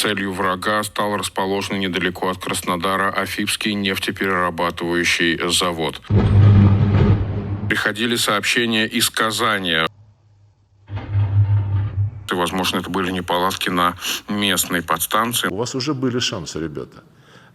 целью врага стал расположенный недалеко от Краснодара Афипский нефтеперерабатывающий завод. Приходили сообщения из Казани. Возможно, это были неполадки на местной подстанции. У вас уже были шансы, ребята.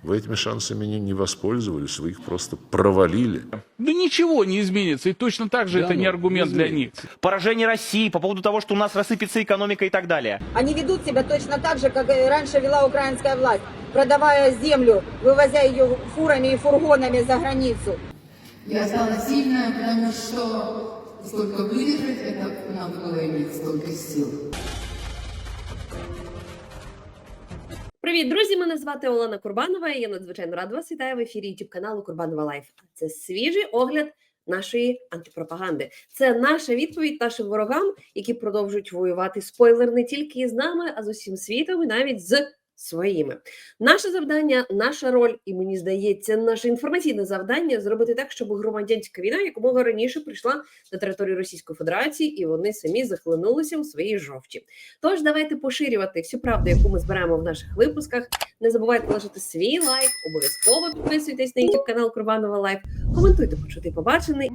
Вы этими шансами не, не воспользовались, вы их просто провалили. Да ничего не изменится, и точно так же Да это ну, не аргумент не для них. поражение России, по поводу того, что у нас рассыпется экономика и так далее. Они ведут себя точно так же, как и раньше вела украинская власть, продавая землю, вывозя ее фурами и фургонами за границу. Я стала сильная, потому что сколько выдержать, это надо было иметь столько сил. Привіт, друзі! Мене звати Олена Курбанова. і Я надзвичайно рада вас вітаю в ефірі youtube каналу Курбанова Лайф. Це свіжий огляд нашої антипропаганди. Це наша відповідь нашим ворогам, які продовжують воювати спойлер не тільки з нами, а з усім світом, і навіть з своїми. Наше завдання, наша роль, і мені здається, наше інформаційне завдання зробити так, щоб громадянська війна якомога раніше прийшла на територію Російської Федерації, і вони самі захлинулися у своїй жовчі. Тож давайте поширювати всю правду, яку ми збираємо в наших випусках. Не забувайте лишити свій лайк, обов'язково підписуйтесь на YouTube канал Курбанова Лайф, коментуйте почутий побачений.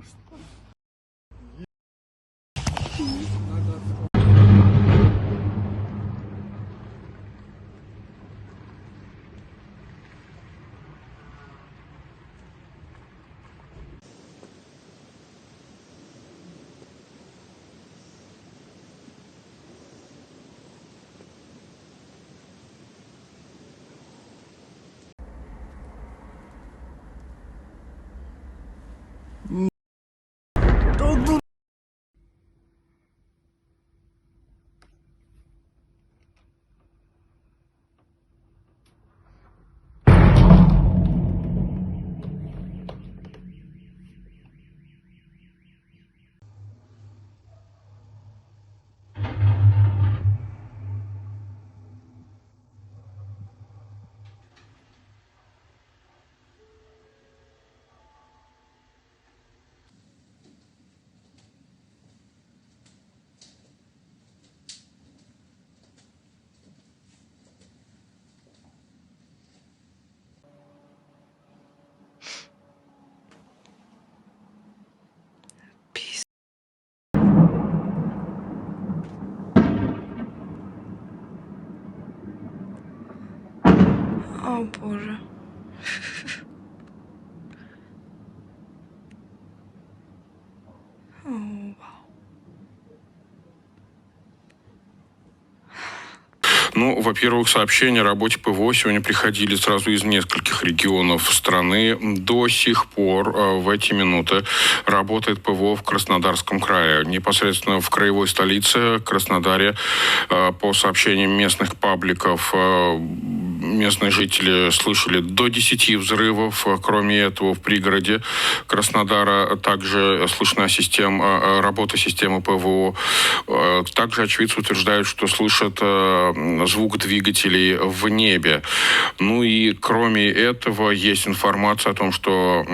О боже. О, вау. Ну, во-первых, сообщения о работе ПВО сегодня приходили сразу из нескольких регионов страны. До сих пор э, в эти минуты работает ПВО в Краснодарском крае. Непосредственно в краевой столице Краснодаре, э, по сообщениям местных пабликов, э, местные жители слышали до 10 взрывов. Э, Кроме этого, в пригороде Краснодара также слышна система, э, работа системы ПВО. Э, Также очевидцы утверждают, что слышат звук двигателей в небе. Ну и кроме этого есть информация о том, что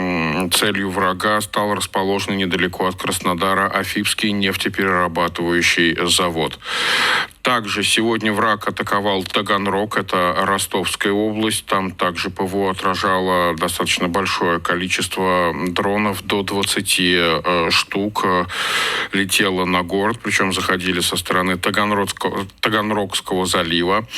целью врага стал расположенный недалеко от Краснодара Афипский нефтеперерабатывающий завод. Также сегодня враг атаковал Таганрог, это Ростовская область. Там также ПВО отражало достаточно большое количество дронов, до 20 э, штук э, летело на город, причем заходили со стороны Таганрогского, Таганрогского залива.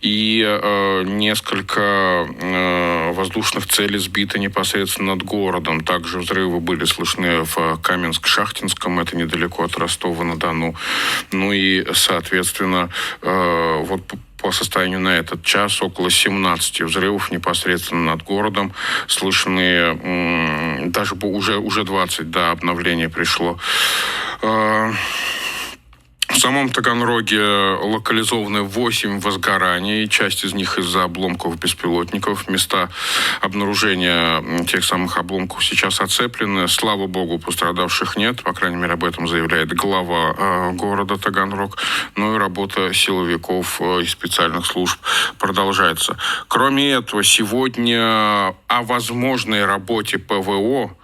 И э, несколько э, воздушных целей сбито непосредственно над городом. Также взрывы были слышны в Каменск-Шахтинском, это недалеко от Ростова-на-Дону. Ну и, соответственно, э, вот п- по состоянию на этот час около 17 взрывов непосредственно над городом. Слышны м, даже бу- уже, уже 20 до обновления пришло. В самом Таганроге локализованы 8 возгораний. Часть из них из-за обломков беспилотников. Места обнаружения тех самых обломков сейчас оцеплены. Слава богу, пострадавших нет. По крайней мере, об этом заявляет глава э, города Таганрог. Ну и работа силовиков э, и специальных служб продолжается. Кроме этого, сегодня о возможной работе ПВО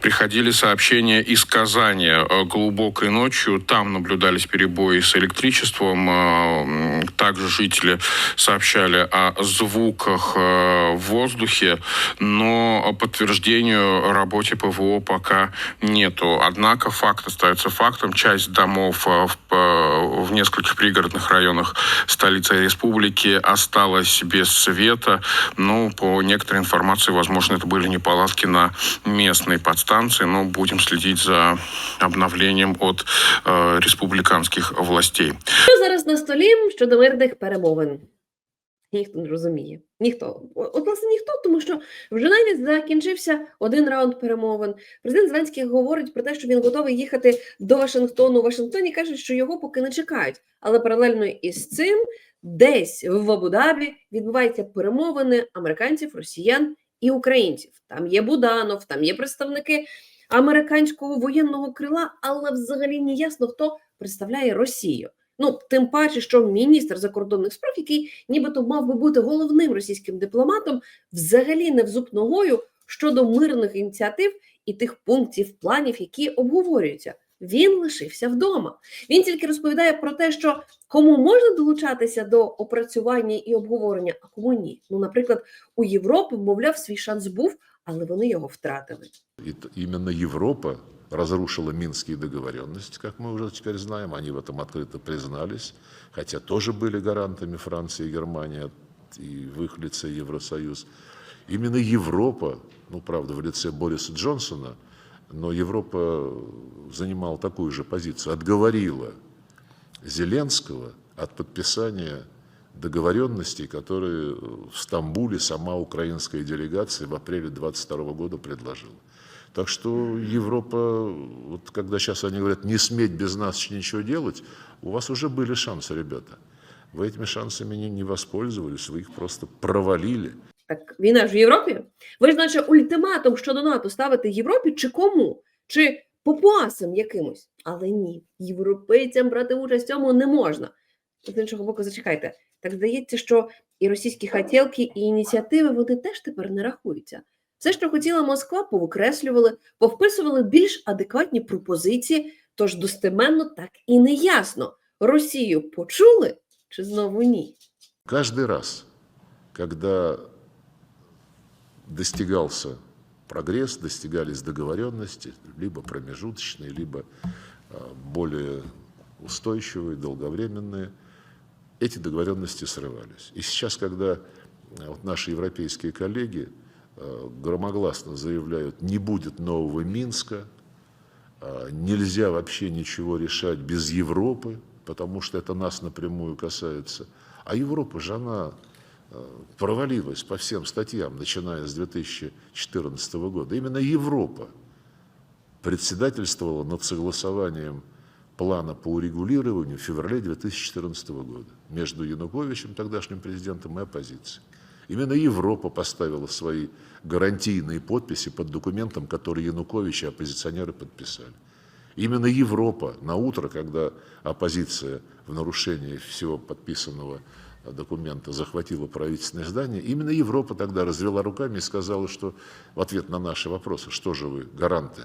Приходили сообщения из Казани э, глубокой ночью. Там наблюдались перебои с электричеством. Э, Также жители сообщали о звуках э, в воздухе, но подтверждению работе ПВО пока нету. Однако факт остается фактом. Часть домов в, в нескольких пригородных районах столицы республики осталась без света. Ну, по некоторой информации, возможно, это были неполадки на местной подстанции, но будем следить за обновлением от э, республиканских властей. Що зараз на столі щодо мирних перемовин? Ніхто не розуміє. Ніхто. От, власне, ніхто, тому що вже навіть закінчився один раунд перемовин. Президент Зеленський говорить про те, що він готовий їхати до Вашингтону. У Вашингтоні каже, що його поки не чекають. Але паралельно із цим десь в Абу-Дабі відбуваються перемовини американців, росіян і українців. Там є Буданов, там є представники американського воєнного крила, але взагалі не ясно, хто представляє Росію. Ну, тим паче, що міністр закордонних справ, який нібито мав би бути головним російським дипломатом, взагалі не в зуб ногою щодо мирних ініціатив і тих пунктів, планів, які обговорюються. Він лишився вдома. Він тільки розповідає про те, що кому можна долучатися до опрацювання і обговорення, а кому ні. Ну, наприклад, у Європи, мовляв, свій шанс був, але вони його втратили. И т- именно Европа разрушила минские договоренности, как мы уже теперь знаем. Они в этом открыто признались, хотя тоже были гарантами Франция и Германия и в их лице Евросоюз. Именно Европа, ну, правда, в лице Бориса Джонсона, но Европа занимала такую же позицию, отговорила Зеленского от подписания договоренностей, которые в Стамбуле сама украинская делегация в апреле 22 года предложила. Так что Европа, вот когда сейчас они говорят, не сметь без нас ничего делать, у вас уже были шансы, ребята. Вы этими шансами не, не воспользовались, вы их просто провалили. Так війна ж в Європі. Ви ж, наче, ультиматум щодо НАТО ставите Європі чи кому? Чи попуасам якимось? Але ні, європейцям брати участь в цьому не можна. З іншого боку, зачекайте. Так здається, що і російські хотілки, і ініціативи вони теж тепер не рахуються. Все, що хотіла Москва, повикреслювали, повписували більш адекватні пропозиції, тож достеменно так і не ясно. Росію почули чи знову ні? Каждый раз, когда достигался прогресс, достигались договоренности, либо промежуточные, либо а, более устойчивые, долговременные, эти договоренности срывались. И сейчас, когда а, вот наши европейские коллеги а, громогласно заявляют, не будет нового Минска, нельзя вообще ничего решать без Европы, потому что это нас напрямую касается. А Европа же, она провалилась по всем статьям, начиная с 2014 года. Именно Европа председательствовала над согласованием плана по урегулированию в феврале 2014 года между Януковичем, тогдашним президентом, и оппозицией. Именно Европа поставила свои гарантийные подписи под документом, который Янукович и оппозиционеры подписали. Именно Европа на утро, когда оппозиция в нарушении всего подписанного документа захватила правительственное здание, именно Европа тогда развела руками и сказала, что в ответ на наши вопросы, что же вы, гаранты,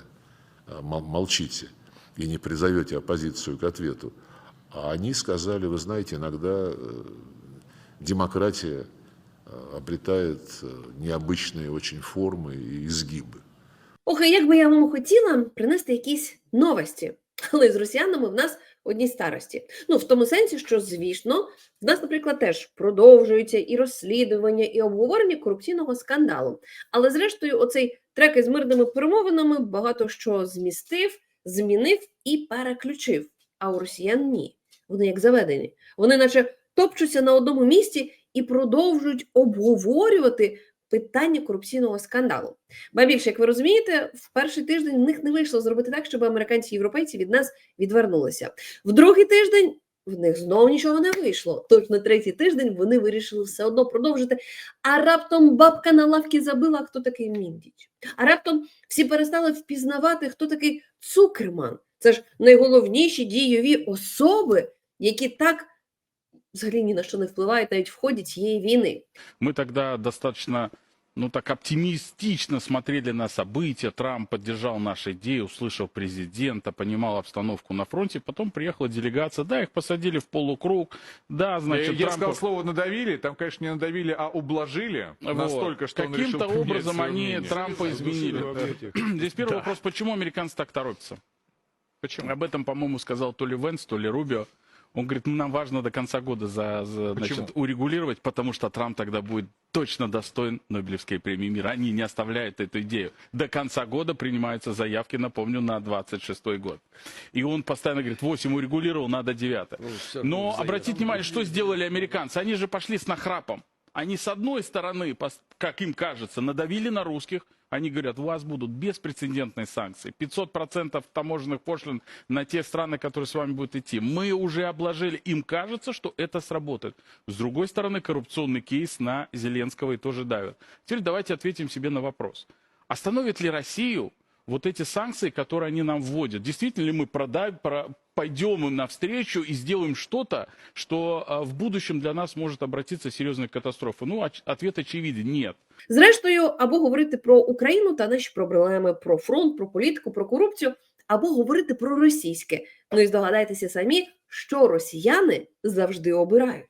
а, мол- молчите и не призовете оппозицию к ответу. А они сказали, вы знаете, иногда э, демократия э, обретает э, необычные очень формы и изгибы. Ох, і як би я вам хотіла принести якісь новості, але з росіянами в нас одні старості. Ну, в тому сенсі, що, звісно, в нас, наприклад, теж продовжуються і розслідування, і обговорення корупційного скандалу. Але, зрештою, оцей трек із мирними перемовинами багато що змістив, змінив і переключив. А у росіян ні. Вони як заведені. Вони, наче, топчуться на одному місці і продовжують обговорювати питання корупційного скандалу. Ба більше, як ви розумієте, в перший тиждень в них не вийшло зробити так, щоб американці і європейці від нас відвернулися. В другий тиждень в них знову нічого не вийшло. Тож на третій тиждень вони вирішили все одно продовжити. А раптом бабка на лавці забила, хто такий Міндіч. А раптом всі перестали впізнавати, хто такий Цукерман. Це ж найголовніші дійові особи, які так взагалі ні на що не впливають навіть в ході цієї війни. Мы тогда достаточно ну так оптимистично смотрели на события. Трамп поддержал наши идеи, услышал президента, понимал обстановку на фронте. Потом приехала делегация, да, их посадили в полукруг, да, значит, я, я Трампа- сказал слово надавили, там, конечно, не надавили, а ублажили Вот. настолько, что он решил Каким-то поменять образом свое они мнение. Трампа изменили. Здесь первый вопрос, почему американцы так торопятся? Почему? Об этом, по-моему, сказал то ли Венс, то ли Рубио. Он говорит, «Ну, нам важно до конца года за, за, значит, урегулировать, потому что Трамп тогда будет точно достоин Нобелевской премии мира. Они не оставляют эту идею. До конца года принимаются заявки, напомню, на 26 год. И он постоянно говорит, 8 урегулировал, надо 9. Но обратите внимание, что сделали американцы. Они же пошли с нахрапом. Они с одной стороны, как им кажется, надавили на русских. Они говорят, у вас будут беспрецедентные санкции. 500% таможенных пошлин на те страны, которые с вами будут идти. Мы уже обложили. Им кажется, что это сработает. С другой стороны, коррупционный кейс на Зеленского и тоже давят. Теперь давайте ответим себе на вопрос. Остановит ли Россию вот эти санкции, которые они нам вводят? Действительно ли мы продаем, про- пойдем им навстречу и сделаем что-то, что а, в будущем для нас может обратиться в серьезной катастрофой? Ну, оч- ответ очевиден – нет. Зрештою, або говорити про Україну та наші проблеми, про фронт, про політику, про корупцію, або говорити про російське. Ну і здогадайтеся самі, що росіяни завжди обирають.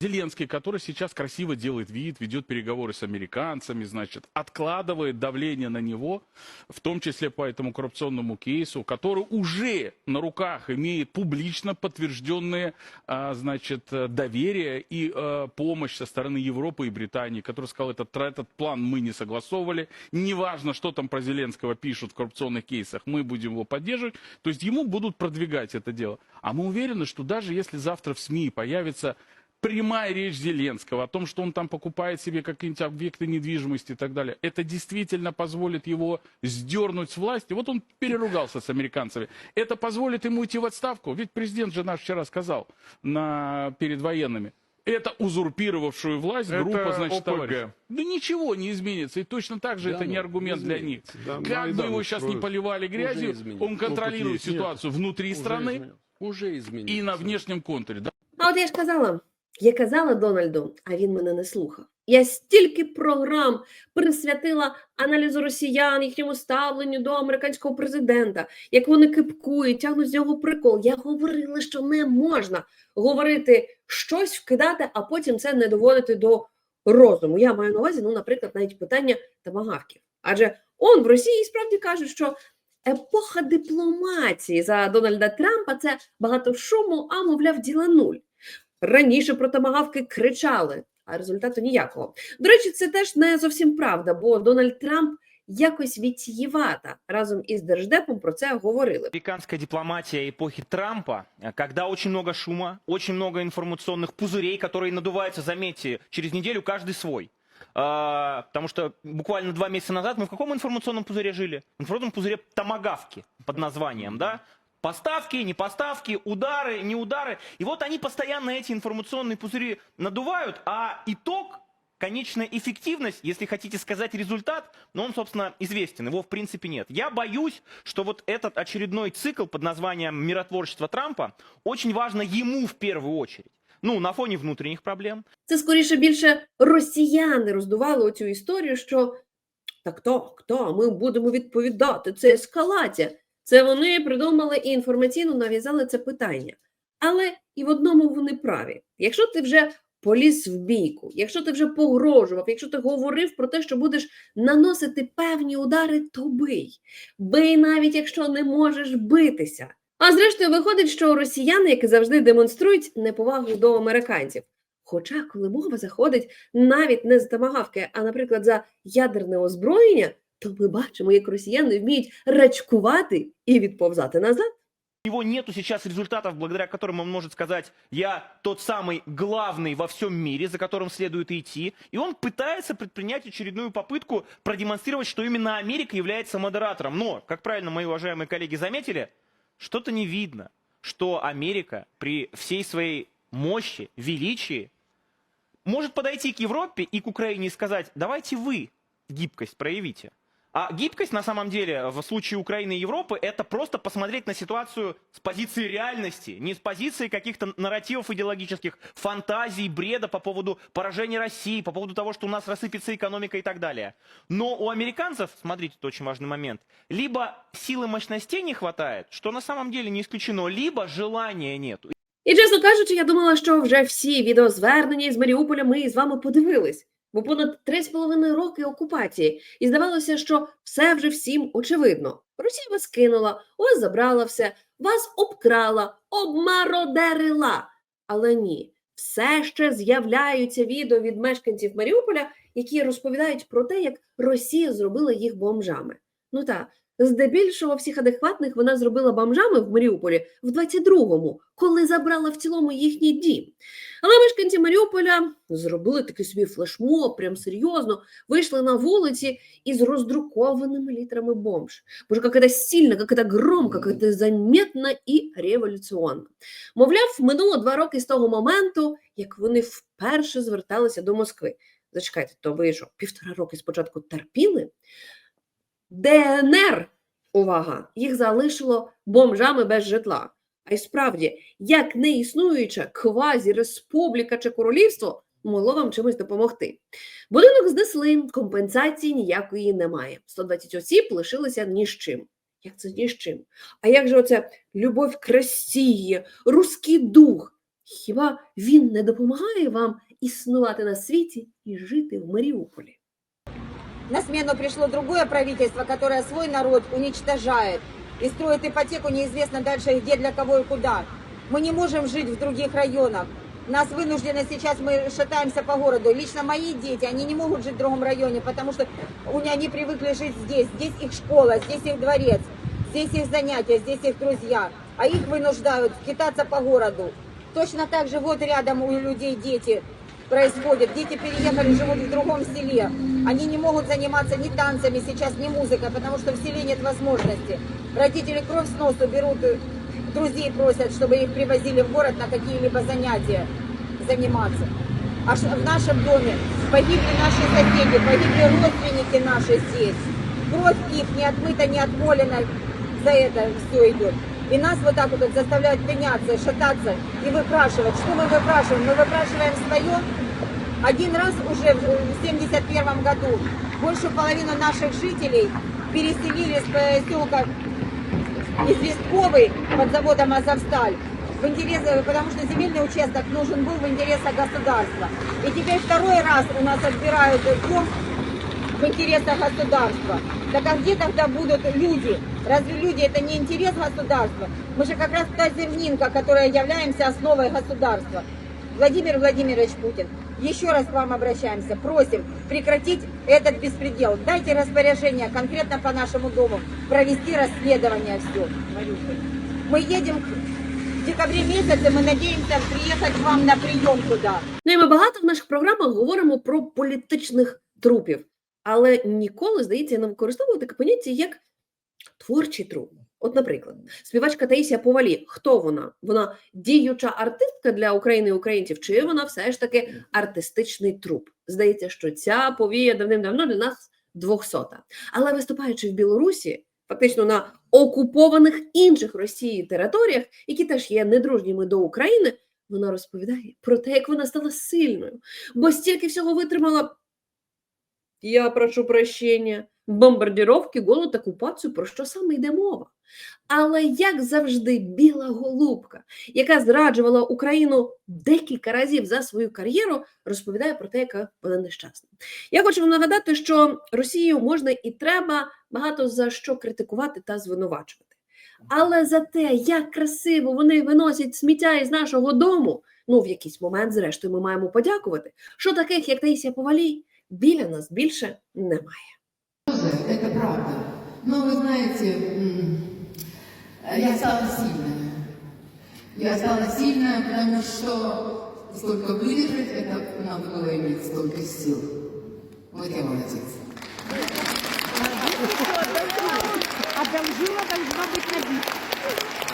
Зеленский, который сейчас красиво делает вид, ведет переговоры с американцами, значит, откладывает давление на него, в том числе по этому коррупционному кейсу, который уже на руках имеет публично подтвержденные, а, значит, доверие и э, помощь со стороны Европы и Британии, который сказал, этот, этот план мы не согласовывали, неважно, что там про Зеленского пишут в коррупционных кейсах, мы будем его поддерживать, то есть ему будут продвигать это дело. А мы уверены, что даже если завтра в СМИ появится прямая речь Зеленского о том, что он там покупает себе какие-нибудь объекты недвижимости и так далее, это действительно позволит его сдернуть с власти. Вот он переругался с американцами. Это позволит ему уйти в отставку. Ведь президент же наш вчера сказал на, перед военными. Это узурпировавшую власть Это группа, значит, ОПГ. товарищей. Да ничего не изменится. И точно так же это не аргумент для них. как бы его сейчас не поливали грязью, он контролирует ситуацию внутри страны Уже изменилось. и на внешнем контуре. Да? А от я ж казала, я казала Дональду, а він мене не слухав. Я стільки програм присвятила аналізу росіян, їхньому ставленню до американського президента, як вони кипкують, тягнуть з нього прикол. Я говорила, що не можна говорити щось, вкидати, а потім це не доводити до розуму. Я маю на увазі, ну, наприклад, навіть питання тамагавків. Адже он в Росії справді кажуть, що епоха дипломатії за Дональда Трампа це багато шуму, а мовляв, діла нуль. Раніше про тамагавки кричали, а результату ніякого. До речі, це теж не зовсім правда, бо Дональд Трамп якось відсієвата разом із держдепом про це говорили. Американская дипломатия эпохи Трампа, э, когда очень много шума, очень много информационных пузырей, которые надуваются, заметьте, через неделю каждый свой. А, потому что буквально два месяца назад мы в каком информационном пузыре жили? В информационном пузыре томагавки под названием, да? Поставки, не поставки, удары, не удары. И вот они постоянно эти информационные пузыри надувают, а итог конечная эффективность, если хотите сказать результат, но он, собственно, известен, его в принципе нет. Я боюсь, что вот этот очередной цикл под названием «Миротворчество Трампа» очень важно ему в первую очередь. Ну, на фоне внутренних проблем, Це скоріше більше росіяни роздували оцю історію, що так так, так, ми будемо відповідати, це ескалація. Це вони придумали і інформаційно нав'язали це питання. Але і в одному вони праві. Якщо ти вже поліз в бійку, якщо ти вже погрожував, якщо ти говорив про те, що будеш наносити певні удари, то бий. Бий навіть якщо не можеш битися. А зрештою, виходить, що росіяни, як завжди, демонструють неповагу до американців. Хоча, коли мова заходить навіть не з тамагавки, а, наприклад, за ядерне озброєння, то ми бачимо, як росіяни вміють рачкувати і відповзати назад. у него нету сейчас результатов, благодаря которым он может сказать, я тот самый главный во всем мире, за которым следует идти. И он пытается предпринять очередную попытку продемонстрировать, что именно Америка является модератором. Но, как правильно мои уважаемые коллеги заметили, что-то не видно, что Америка при всей своей мощи, величии может подойти к Европе и к Украине и сказать, давайте вы гибкость проявите. А гибкость, на самом деле, в случае Украины и Европы, это просто посмотреть на ситуацию с позиции реальности, не с позиции каких-то нарративов идеологических, фантазий, бреда по поводу поражения России, по поводу того, что у нас рассыпется экономика и так далее. Но у американцев, смотрите, это очень важный момент, либо силы мощностей не хватает, что на самом деле не исключено, либо желания нету. І чесно кажучи, я думала, що вже всі відеозвернення із Маріуполя ми із вами подивились. Бо понад три з половиною роки окупації, і здавалося, що все вже всім очевидно. Росія вас кинула, вас забрала все, вас обкрала, обмародерила. Але ні, все ще з'являються відео від мешканців Маріуполя, які розповідають про те, як Росія зробила їх бомжами. Ну так, здебільшого всіх адекватних вона зробила бомжами в Маріуполі в 22-му, коли забрала в цілому їхній дім. Але мешканці Маріуполя зробили такий собі флешмоб, прям серйозно, вийшли на вулиці із роздрукованими літерами бомж. Боже, як це сильно, як це громко, як це заметно і революціонно. Мовляв, минуло два роки з того моменту, як вони вперше зверталися до Москви. Зачекайте, то ви що, півтора роки спочатку терпіли? ДНР, увага, їх залишило бомжами без житла. А й справді, як неіснуюча квазі-республіка чи королівство могло вам чимось допомогти. Будинок знесли, компенсації ніякої немає. 120 осіб лишилися ні з чим. Як це ні з чим? А як же оце любов к Росії, руський дух? Хіба він не допомагає вам існувати на світі і жити в Маріуполі? На смену пришло другое правительство, которое свой народ уничтожает и строит ипотеку неизвестно дальше где, для кого и куда. Мы не можем жить в других районах. Нас вынуждены сейчас, мы шатаемся по городу. Лично мои дети, они не могут жить в другом районе, потому что у них- они привыкли жить здесь. Здесь их школа, здесь их дворец, здесь их занятия, здесь их друзья. А их вынуждают скитаться по городу. Точно так же вот рядом у людей дети происходит. Дети переехали, живут в другом селе. Они не могут заниматься ни танцами сейчас, ни музыкой, потому что в селе нет возможности. Родители кровь с носу берут, э, друзей просят, чтобы их привозили в город на какие-либо занятия заниматься. А в нашем доме погибли наши соседи, погибли родственники наши здесь. Кровь их не отмыта, не отмолена. За это все идет. И нас вот так вот заставляют пеняться, шататься и выпрашивать. Что мы выпрашиваем? Мы выпрашиваем свое. Один раз уже в 71 году большую половину наших жителей переселили с поселка из Вестковой под заводом Азовсталь. В интерес, потому что земельный участок нужен был в интересах государства. И теперь второй раз у нас отбирают дом в интересах государства. Так а где тогда будут люди? Разве люди это не интерес государства? Мы же как раз та зернинка, которая являемся основой государства. Владимир Владимирович Путин, еще раз к вам обращаемся, просим прекратить этот беспредел. Дайте распоряжение конкретно по нашему дому, провести расследование все. Мы едем в декабре месяце, мы надеемся приехать к вам на прием туда. Ну і ми багато в наших програмах говоримо про політичних трупів, але ніколи, здається, не використовували таке поняття як творчий труп. От, наприклад, співачка Таїсія Повалі. Хто вона? Вона діюча артистка для України і українців, чи вона все ж таки артистичний труп? Здається, що ця повія давним-давно для нас двохсота. Але виступаючи в Білорусі, фактично на окупованих інших Росією територіях, які теж є недружніми до України, вона розповідає про те, як вона стала сильною, бо стільки всього витримала. Я прошу прощення, бомбардіровки, голод, окупацію, про що саме йде мова? Але як завжди, біла голубка, яка зраджувала Україну декілька разів за свою кар'єру, розповідає про те, яка вона нещасна. Я хочу вам нагадати, що Росію можна і треба багато за що критикувати та звинувачувати. Але за те, як красиво вони виносять сміття із нашого дому, ну в якийсь момент, зрештою, ми маємо подякувати, що таких, як Таїсія Повалій, біля нас більше немає Это правда. Но вы знаете, м, я стала сильная. Я стала сильная, потому что сколько выдержать, это надо было иметь столько сил. Вот я молодец. Какую-то песню я еще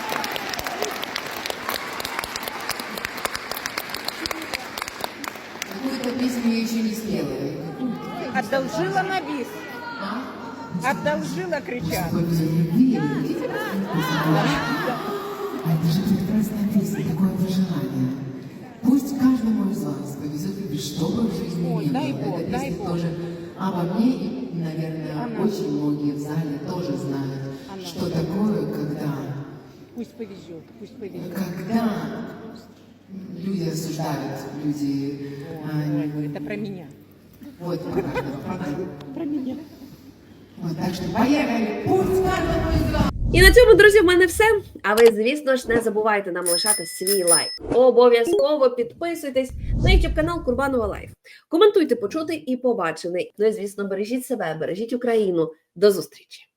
же любви, А это же прекрасная песня, такое пожелание. Пусть каждому из вас повезет, и что бы в жизни Ой, ни дай было. Бог, Эта дай песня Бог. тоже обо мне, и, наверное, Она. очень многие в зале тоже знают, Она. что такое, когда, Пусть повезет, пусть повезет. когда люди осуждают, люди... а, Ой, ой, это про меня. Вот, про каждого, правда? Про меня. Вот, так що поїхали. І на цьому, друзі, в мене все. А ви, звісно ж, не забувайте нам лишати свій лайк. Обов'язково підписуйтесь на YouTube канал Курбанова Лайф. Коментуйте почути і побачений. Ну і звісно, бережіть себе, бережіть Україну. До зустрічі!